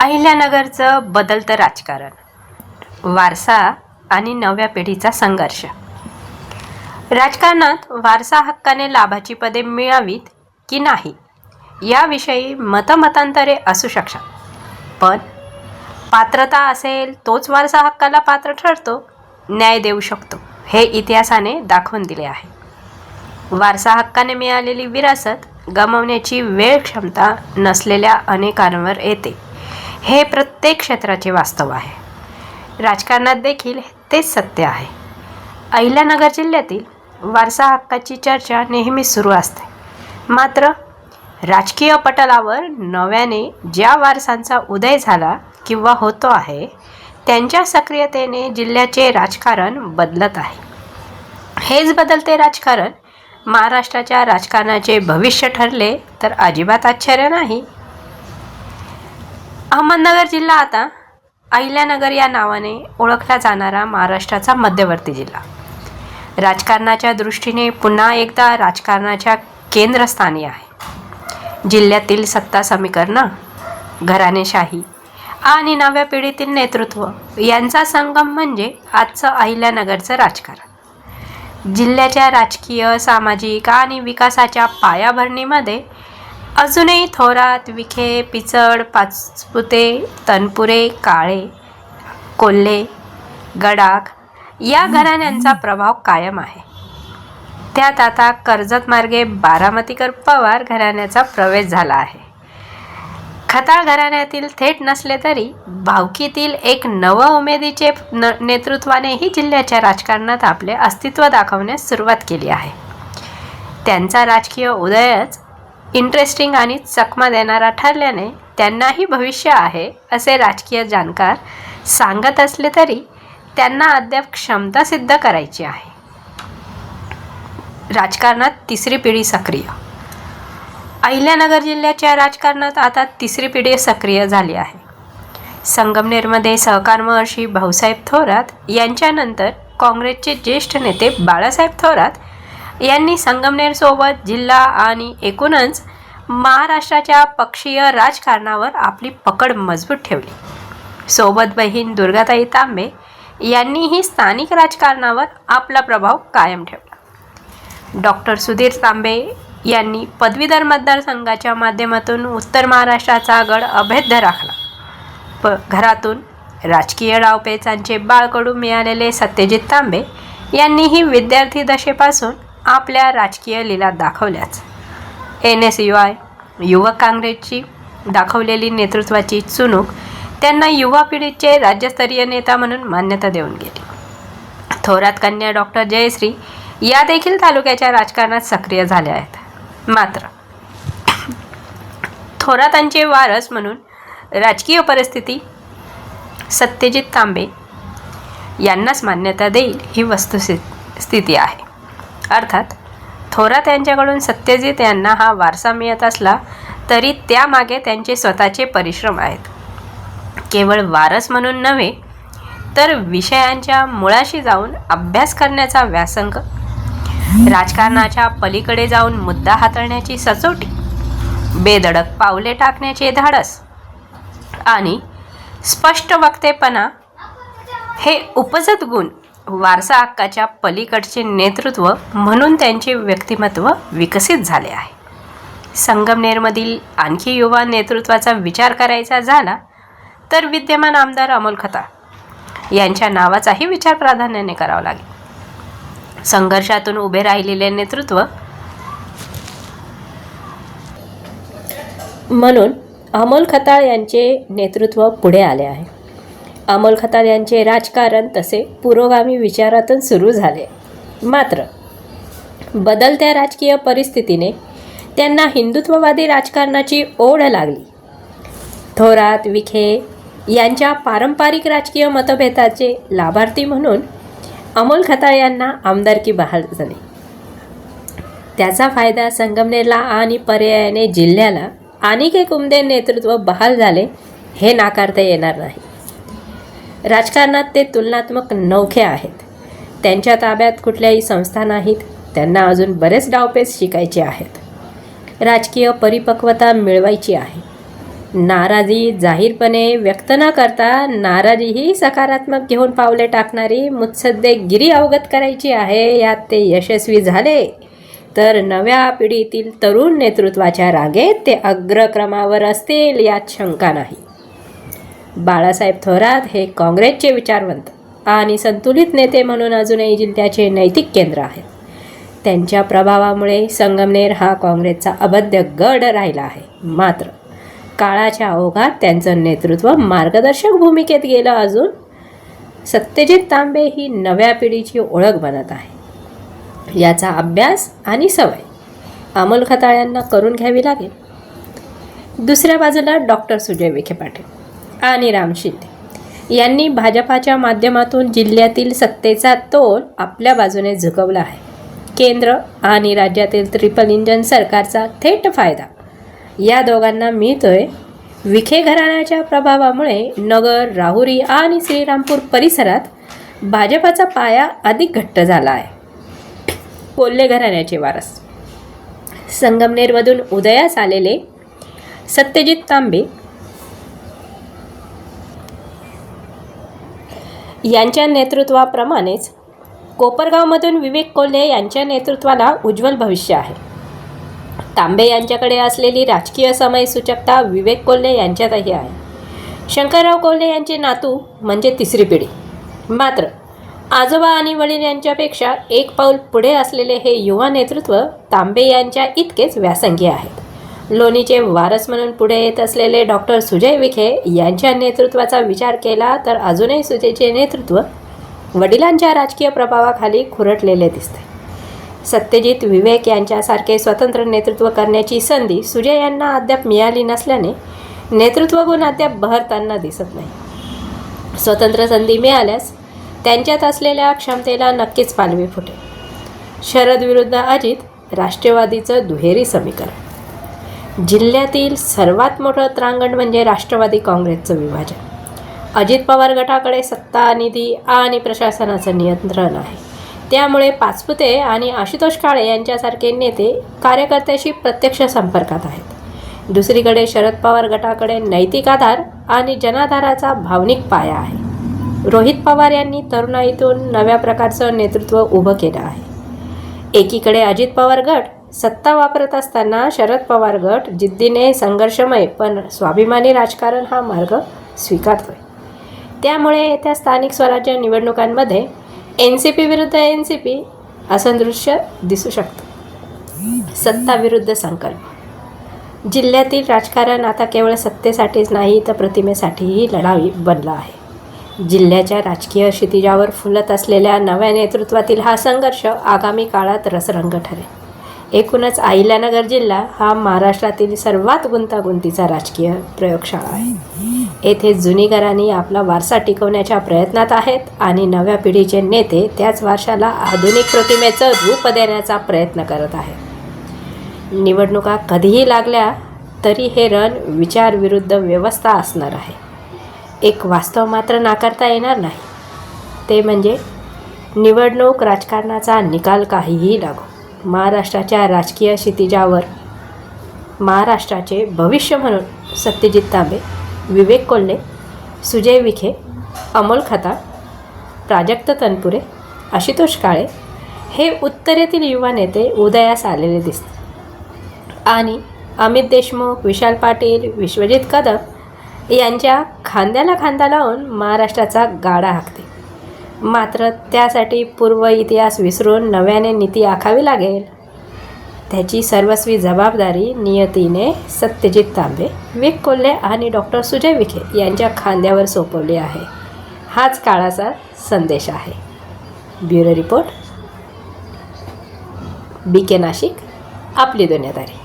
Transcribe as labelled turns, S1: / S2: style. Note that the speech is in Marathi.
S1: अहिल्यानगरचं बदलतं राजकारण. वारसा आणि नव्या पिढीचा संघर्ष. राजकारणात वारसा हक्काने लाभाची पदे मिळावीत की नाही याविषयी मतमतांतरे असू शकतात. पण पात्रता असेल तोच वारसा हक्काला पात्र ठरतो न्याय देऊ शकतो हे इतिहासाने दाखवून दिले आहे. वारसा हक्काने मिळालेली विरासत गमावण्याची वेळ क्षमता नसलेल्या अनेकांवर येते. हे प्रत्येक क्षेत्राचे वास्तव आहे. राजकारणात देखील तेच सत्य आहे. अहिल्यानगर जिल्ह्यातील वारसा हक्काची चर्चा नेहमी सुरू असते. मात्र राजकीय पटलावर नव्याने ज्या वारसांचा उदय झाला किंवा होतो आहे त्यांच्या सक्रियतेने जिल्ह्याचे राजकारण बदलत आहे. हेच बदलते राजकारण महाराष्ट्राच्या राजकारणाचे भविष्य ठरले तर अजिबात आश्चर्य नाही. अहमदनगर जिल्हा आता अहिल्यानगर या नावाने ओळखला जाणारा महाराष्ट्राचा मध्यवर्ती जिल्हा. राजकारणाच्या दृष्टीने पुन्हा एकदा राजकारणाच्या केंद्रस्थानी आहे. जिल्ह्यातील सत्ता समीकरणं घराणेशाही आणि नव्या पिढीतील नेतृत्व यांचा संगम म्हणजे आजचं अहिल्यानगरचं राजकारण. जिल्ह्याच्या राजकीय सामाजिक आणि विकासाच्या पायाभरणीमध्ये अजूनही थोरात विखे पिचड पाचपुते तनपुरे काळे कोल्हे गडाख या घराण्यांचा प्रभाव कायम आहे. त्यात आता कर्जत मार्गे बारामतीकर पवार घराण्याचा प्रवेश झाला आहे. खताळ घराण्यातील थेट नसले तरी भावकीतील एक नव उमेदीचे न नेतृत्वानेही जिल्ह्याच्या राजकारणात आपले अस्तित्व दाखवण्यास सुरुवात केली आहे. त्यांचा राजकीय उदयच इंटरेस्टिंग आणि चकमा देणारा ठरल्याने त्यांनाही भविष्य आहे असे राजकीय जाणकार सांगत असले तरी त्यांना अद्याप क्षमता सिद्ध करायची आहे. राजकारणात तिसरी पिढी सक्रिय. अहिल्यानगर जिल्ह्याच्या राजकारणात आता तिसरी पिढी सक्रिय झाली आहे. संगमनेरमध्ये सहकार महर्षी भाऊसाहेब थोरात यांच्यानंतर काँग्रेसचे ज्येष्ठ नेते बाळासाहेब थोरात यांनी संगमनेरसोबत जिल्हा आणि एकूणच महाराष्ट्राच्या पक्षीय राजकारणावर आपली पकड मजबूत ठेवली. सोबत बहीण दुर्गाताई तांबे यांनीही स्थानिक राजकारणावर आपला प्रभाव कायम ठेवला. डॉक्टर सुधीर तांबे यांनी पदवीधर मतदारसंघाच्या माध्यमातून उत्तर महाराष्ट्राचा गड अभेद्य राखला. प घरातून राजकीय डावपेचांचे बाळकडू मिळालेले सत्यजित तांबे यांनीही विद्यार्थी दशेपासून आपल्या राजकीय लीला दाखवल्याच. एन एस यू आय युवक काँग्रेसची दाखवलेली नेतृत्वाची चुणूक त्यांना युवा पिढीचे राज्यस्तरीय नेता म्हणून मान्यता देऊन गेली. थोरात कन्या डॉक्टर जयश्री या देखील तालुक्याच्या राजकारणात सक्रिय झाल्या आहेत. मात्र थोरातांचे वारस म्हणून राजकीय परिस्थिती सत्यजित तांबे यांनाच मान्यता देईल ही वस्तुस्थिती आहे. अर्थात थोरात यांच्याकडून सत्यजित यांना हा वारसा मिळत असला तरी त्यामागे त्यांचे स्वतःचे परिश्रम आहेत. केवळ वारस म्हणून नव्हे तर विषयांच्या मुळाशी जाऊन अभ्यास करण्याचा व्यासंग राजकारणाच्या पलीकडे जाऊन मुद्दा हाताळण्याची सचोटी बेधडक पावले टाकण्याचे धाडस आणि स्पष्ट वक्तेपणा हे उपजत गुण वारसा हक्काच्या पलीकडचे नेतृत्व म्हणून त्यांचे व्यक्तिमत्व विकसित झाले आहे. संगमनेरमधील आणखी युवा नेतृत्वाचा विचार करायचा झाला तर विद्यमान आमदार अमोल खता यांच्या नावाचाही विचार प्राधान्याने करावा लागेल. संघर्षातून उभे राहिलेले नेतृत्व म्हणून अमोल खताळ यांचे नेतृत्व पुढे आले आहे. अमोल खताळ यांचे राजकारण तसे पुरोगामी विचारातून सुरू झाले. मात्र बदलत्या राजकीय परिस्थितीने त्यांना हिंदुत्ववादी राजकारणाची ओढ लागली. थोरात विखे यांच्या पारंपरिक राजकीय मतभेदाचे लाभार्थी म्हणून अमोल खताळ यांना आमदारकी बहाल झाली. त्याचा फायदा संगमनेरला आणि पर्यायाने जिल्ह्याला आणिक एक उमदे नेतृत्व बहाल झाले हे नाकारता येणार नाही. राजकारणात ते तुलनात्मक नौखे आहेत. त्यांच्या ताब्यात कुठल्याही संस्था नाहीत. त्यांना अजून बरेच डावपेच शिकायचे आहेत. राजकीय परिपक्वता मिळवायची आहे. नाराजी जाहीरपणे व्यक्त न करता नाराजीही सकारात्मक घेऊन पावले टाकणारी मुत्सद्देगिरी अवगत करायची आहे यात ते यशस्वी झाले. तर नव्या पिढीतील तरुण नेतृत्वाच्या रागेत ते अग्रक्रमावर असतील यात शंका नाही. बाळासाहेब थोरात हे काँग्रेसचे विचारवंत आणि संतुलित नेते म्हणून अजूनही जिल्ह्याचे नैतिक केंद्र आहेत. त्यांच्या प्रभावामुळे संगमनेर हा काँग्रेसचा अबद्ध गड राहिला आहे. मात्र काळाच्या ओघात त्यांचं नेतृत्व मार्गदर्शक भूमिकेत गेलं अजून सत्यजित तांबे ही नव्या पिढीची ओळख बनत आहे. याचा अभ्यास आणि सवय अमोल खताळ्यांना करून घ्यावी लागेल. दुसऱ्या बाजूला डॉक्टर सुजय विखे पाटील. आणि राम शिंदे यांनी भाजपाच्या माध्यमातून जिल्ह्यातील सत्तेचा तोल आपल्या बाजूने झुकवला आहे. केंद्र आणि राज्यातील ट्रिपल इंजन सरकारचा थेट फायदा. या दोघांना मिळतोय विखे घराण्याच्या प्रभावामुळे नगर राहुरी आणि श्रीरामपूर परिसरात भाजपाचा पाया अधिक घट्ट झाला आहे. कोल्हे घराण्याचे वारस. संगमनेरमधून उदयास आलेले सत्यजित तांबे यांच्या नेतृत्वाप्रमाणेच कोपरगावमधून विवेक कोल्हे यांच्या नेतृत्वाला उज्ज्वल भविष्य आहे. तांबे यांच्याकडे असलेली राजकीय समयसूचकता विवेक कोल्हे यांच्यातही आहे. शंकरराव कोल्हे यांचे नातू म्हणजे तिसरी पिढी. मात्र आजोबा आणि वडील यांच्यापेक्षा एक पाऊल पुढे असलेले हे युवा नेतृत्व तांबे यांच्या इतकेच व्यासंगी आहेत. लोणीचे वारस म्हणून पुढे येत असलेले डॉक्टर सुजय विखे यांच्या नेतृत्वाचा विचार केला तर अजूनही सुजयचे नेतृत्व वडिलांच्या राजकीय प्रभावाखाली खुरटलेले दिसते. सत्यजित विवेक यांच्यासारखे स्वतंत्र नेतृत्व करण्याची संधी सुजय यांना अद्याप मिळाली नसल्याने नेतृत्व गुण अद्याप बहरताना दिसत नाही. स्वतंत्र संधी मिळाल्यास त्यांच्यात असलेल्या क्षमतेला नक्कीच पालवी फुटेल. शरद विरुद्ध अजित राष्ट्रवादीचं दुहेरी समीकरण. जिल्ह्यातील सर्वात मोठं त्रांगण म्हणजे राष्ट्रवादी काँग्रेसचं विभाजन. अजित पवार गटाकडे सत्ता निधी आणि प्रशासनाचं नियंत्रण आहे. त्यामुळे पाचपुते आणि आशुतोष काळे यांच्यासारखे नेते कार्यकर्त्याशी प्रत्यक्ष संपर्कात आहेत. दुसरीकडे शरद पवार गटाकडे नैतिक आधार आणि जनाधाराचा भावनिक पाया आहे. रोहित पवार यांनी तरुणाईतून नव्या प्रकारचं नेतृत्व उभं केलं आहे. एकीकडे अजित पवार गट सत्ता वापरत असताना शरद पवार गट जिद्दीने संघर्षमय पण स्वाभिमानी राजकारण हा मार्ग स्वीकारतोय. त्यामुळे येत्या स्थानिक स्वराज्य निवडणुकांमध्ये एन सी पी विरुद्ध एन सी पी असं दृश्य दिसू शकतं. सत्ता विरुद्ध संकल्प. जिल्ह्यातील राजकारण आता केवळ सत्तेसाठीच नाही तर प्रतिमेसाठीही लढावी बनला आहे. जिल्ह्याच्या राजकीय क्षितिजावर फुलत असलेल्या नव्या नेतृत्वातील हा संघर्ष आगामी काळात रसरंग ठरेल. एकूणच अहिल्यानगर जिल्हा हा महाराष्ट्रातील सर्वात गुंतागुंतीचा राजकीय प्रयोगशाळा आहे. येथे जुनी घराणी आपला वारसा टिकवण्याच्या प्रयत्नात आहेत आणि नव्या पिढीचे नेते त्याच वारशाला आधुनिक प्रतिमेचं रूप देण्याचा प्रयत्न करत आहेत. निवडणुका कधीही लागल्या तरी हे रण विचारविरुद्ध व्यवस्था असणार आहे. एक वास्तव मात्र नाकारता येणार नाही. ते म्हणजे निवडणूक राजकारणाचा निकाल काहीही लागो. महाराष्ट्राच्या राजकीय क्षितिजावर महाराष्ट्राचे भविष्य म्हणून सत्यजित तांबे विवेक कोल्हे सुजय विखे अमोल खता प्राजक्त तनपुरे आशुतोष काळे हे उत्तरेतील युवा नेते उदयास आलेले दिसतात. आणि अमित देशमुख विशाल पाटील विश्वजित कदम यांच्या खांद्याला खांदा लावून महाराष्ट्राचा गाडा हाकते. मात्र त्यासाठी पूर्व इतिहास विसरून नव्याने नीती आखावी लागेल. त्याची सर्वस्वी जबाबदारी नियतीने सत्यजित तांबे विक कोल्हे आणि डॉक्टर सुजय विखे यांच्या खांद्यावर सोपवली आहे. हाच काळाचा संदेश आहे. Bureau report. B K Nashik आपली दुनियादारी.